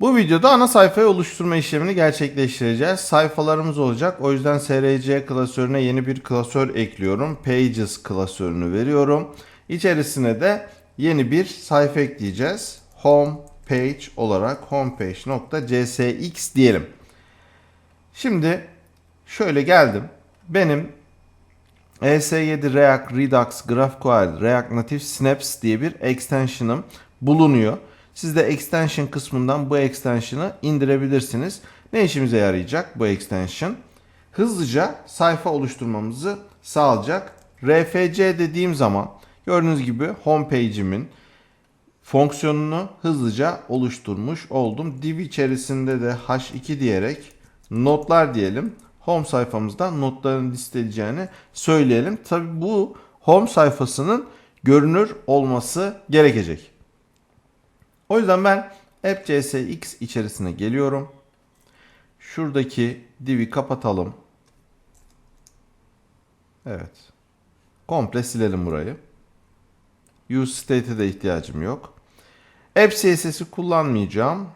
Bu videoda ana sayfayı oluşturma işlemini gerçekleştireceğiz. Sayfalarımız olacak. O yüzden SRC klasörüne yeni bir klasör ekliyorum. Pages klasörünü veriyorum. İçerisine de yeni bir sayfa ekleyeceğiz. Home page olarak homepage.csx diyelim. Şimdi şöyle geldim. Benim ES7 React Redux GraphQL React Native Snaps diye bir extension'ım bulunuyor. Siz de extension kısmından bu extension'ı indirebilirsiniz. Ne işimize yarayacak bu extension? Hızlıca sayfa oluşturmamızı sağlayacak. RFC dediğim zaman gördüğünüz gibi homepage'imin fonksiyonunu hızlıca oluşturmuş oldum. Div içerisinde de h2 diyerek notlar diyelim. Home sayfamızda notların listeleyeceğini söyleyelim. Tabi bu home sayfasının görünür olması gerekecek. O yüzden ben app.csx içerisine geliyorum. Şuradaki div'i kapatalım. Evet. Komple silelim burayı. Use state'e de ihtiyacım yok. App CSS'i kullanmayacağım.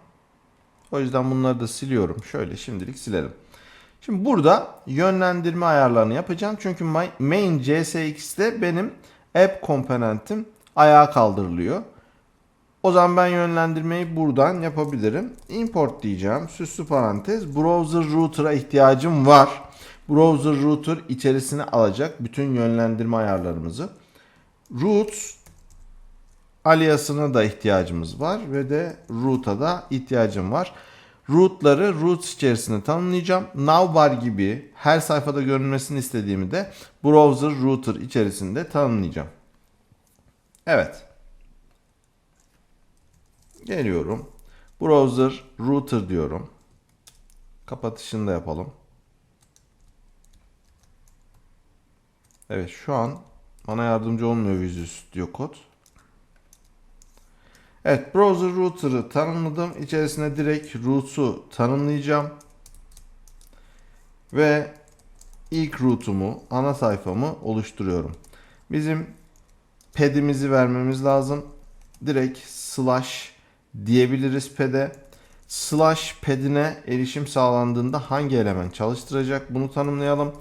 O yüzden bunları da siliyorum. Şöyle şimdilik silelim. Şimdi burada yönlendirme ayarlarını yapacağım. Çünkü main CSX'te benim app komponentim ayağa kaldırılıyor. O zaman ben yönlendirmeyi buradan yapabilirim. Import diyeceğim. Süslü parantez. Browser router'a ihtiyacım var. Browser router içerisine alacak bütün yönlendirme ayarlarımızı. Roots aliasına da ihtiyacımız var ve de root'a da ihtiyacım var. Root'ları roots içerisinde tanımlayacağım. Navbar gibi her sayfada görünmesini istediğimi de browser router içerisinde tanımlayacağım. Evet. Geliyorum. Browser router diyorum. Kapatışını da yapalım. Evet şu an bana yardımcı olmuyor Visual Studio Code. Evet browser router'ı tanımladım. İçerisine direkt root'u tanımlayacağım. Ve ilk route'umu, ana sayfamı oluşturuyorum. Bizim pedimizi vermemiz lazım. Direkt slash diyebiliriz ped'e. Slash pedine erişim sağlandığında hangi element çalıştıracak bunu tanımlayalım.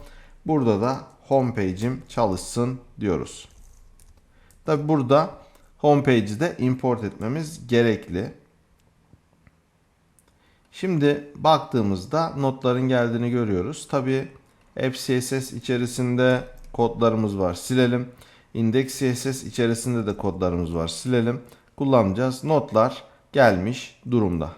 Burada da homepage'im çalışsın diyoruz. Tabi burada homepage'i de import etmemiz gerekli. Şimdi baktığımızda notların geldiğini görüyoruz. Tabi app CSS içerisinde kodlarımız var. Silelim. Index CSS içerisinde de kodlarımız var. Silelim. Kullanacağız. Notlar gelmiş durumda.